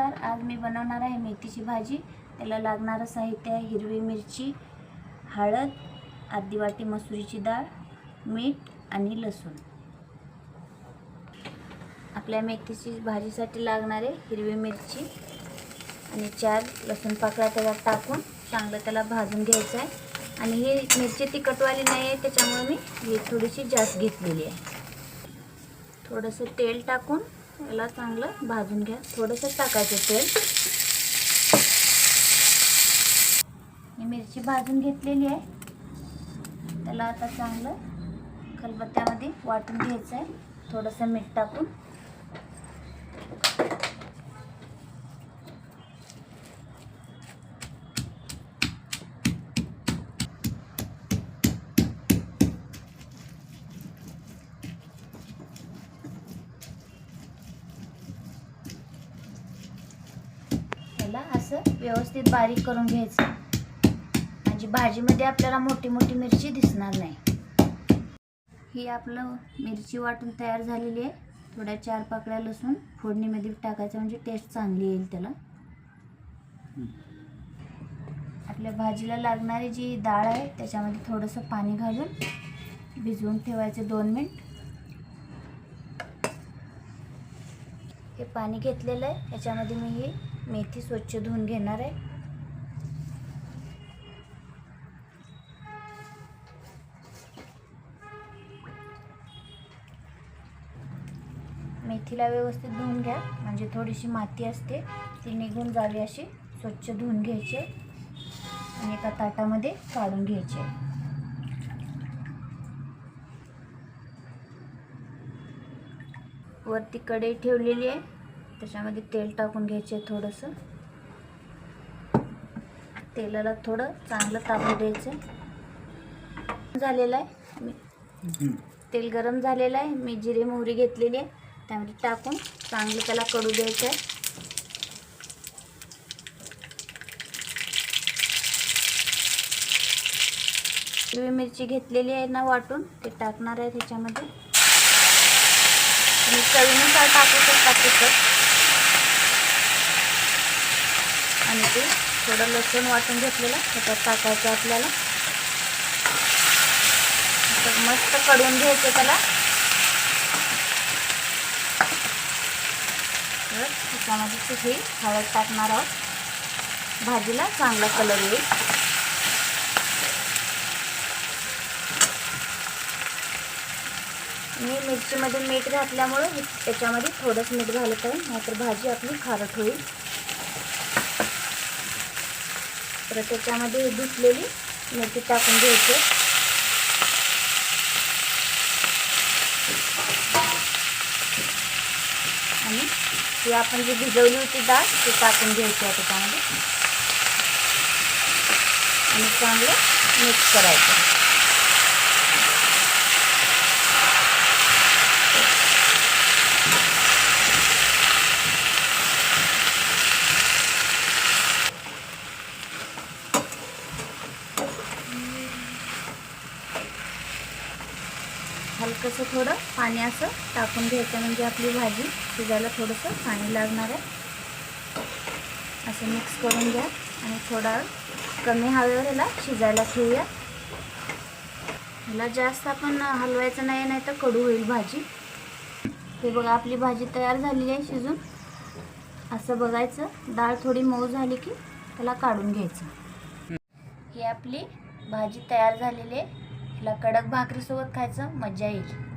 नमस्कार. आज मी बनवणार आहे मेथीची भाजी. त्याला लागणारं साहित्य आहे हिरवी मिरची हळद अर्धी वाटी मसुरीची डाळ मीठ आणि लसूण. आपल्या मेथीची भाजीसाठी लागणारे हिरवी मिरची आणि चार लसूण पाकळ्या त्याला टाकून चांगलं त्याला भाजून घ्यायचं आहे. आणि ही मिरची तिखटवाली नाही आहे त्याच्यामुळे मी ही थोडीशी जास्त घेतलेली आहे. थोडंसं तेल टाकून याला चांगलं भाजून घ्या. थोडंसं टाकायचं तेल. ही मिरची भाजून घेतलेली आहे. त्याला आता चांगलं खलबत्त्यामध्ये वाटून घ्यायचं आहे थोडंसं मीठ टाकून. याला असं व्यवस्थित बारीक करून घ्यायचं. म्हणजे भाजीमध्ये आपल्याला मोठी मोठी मिरची दिसणार नाही. ही आपलं मिरची वाटून तयार झालेली आहे. थोड्या चार पाकळ्या लसूण फोडणीमध्ये टाकायचं म्हणजे टेस्ट चांगली येईल त्याला. आपल्या भाजीला लागणारी जी डाळ आहे त्याच्यामध्ये थोडंसं पाणी घालून भिजवून ठेवायचं दोन मिनिट. हे पाणी घेतलेलं आहे. याच्यामध्ये मी ही मेथी स्वच्छ धुवून घेणार आहे. मेथीला व्यवस्थित धुवून घ्या. म्हणजे थोडीशी माती असते ती निघून जावी अशी. स्वच्छ धुवून घ्यायची. आणि एका ताटामध्ये काढून घ्यायचे. वरती कढई ठेवलेली आहे. त्याच्यामध्ये तेल टाकून घ्यायचे थोडंसं. तेलाला थोडं चांगलं तापू द्यायचं. झालेलं आहे. मी तेल गरम झालेलं आहे. मी जिरे मोहरी घेतलेली आहे. त्यामध्ये टाकून चांगलं त्याला कडू द्यायचं आहे. हिरवी मिरची घेतलेली आहे ना वाटून. ते टाकणार आहे त्याच्यामध्ये. आणि चवीनुसार टाकू शकता तिखट. आणि थोडं लसूण वाटून घेतलेलं त्याच्यात टाकायचं आपल्याला. तर मस्त कडून घ्यायचं त्याला. तर त्याच्यामध्ये तिथे हळद टाकणार आहोत. भाजीला चांगला कलर येईल. मी मिरचीमध्ये मीठ घातल्यामुळे त्याच्यामध्ये थोडंच मीठ घालत आहे. नाहीतर भाजी आपली खारट होईल. तर त्याच्यामध्ये धुतलेली मेथी टाकून घ्यायची. आणि ती आपण जी भिजवली होती डाळ ती टाकून घ्यायची आहे त्याच्यामध्ये. आणि चांगलं मिक्स करायचं. कसं थोडं पाणी असं टाकून घ्यायचं म्हणजे आपली भाजी शिजायला थोडंसं पाणी लागणार आहे. असं मिक्स करून घ्या आणि थोडा कमी हवेवर याला शिजायला ठेवूया. ह्याला जास्त आपण हलवायचं नाही नाही तर कडू होईल भाजी. हे बघा आपली भाजी तयार झालेली आहे शिजून. असं बघायचं डाळ थोडी मऊ झाली की त्याला काढून घ्यायचं. ही आपली भाजी तयार झालेली आहे. ह्याला कडक भाकरीसोबत खायचं मजा येईल.